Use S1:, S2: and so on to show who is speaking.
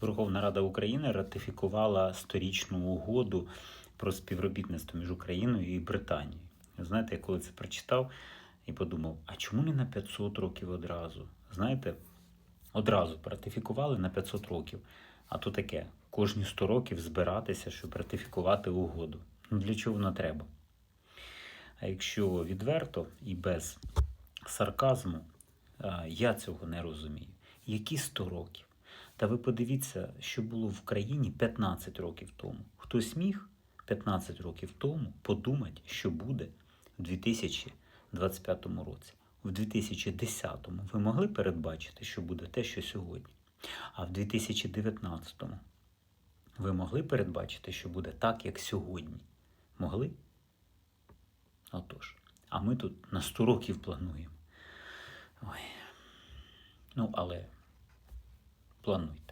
S1: Верховна Рада України ратифікувала сторічну угоду про співробітництво між Україною і Британією. Знаєте, я коли це прочитав і подумав, а чому не на 500 років одразу? Знаєте, одразу ратифікували на 500 років. А то таке, кожні 100 років збиратися, щоб ратифікувати угоду. Ну для чого воно треба? А якщо відверто і без сарказму, я цього не розумію. Які 100 років? Та ви подивіться, що було в країні 15 років тому. Хтось міг 15 років тому подумати, що буде в 2025 році. В 2010 ви могли передбачити, що буде те, що сьогодні. А в 2019-му ви могли передбачити, що буде так, як сьогодні. Могли? Отож. А ми тут на 100 років плануємо. Ой. Ну, але boa noite.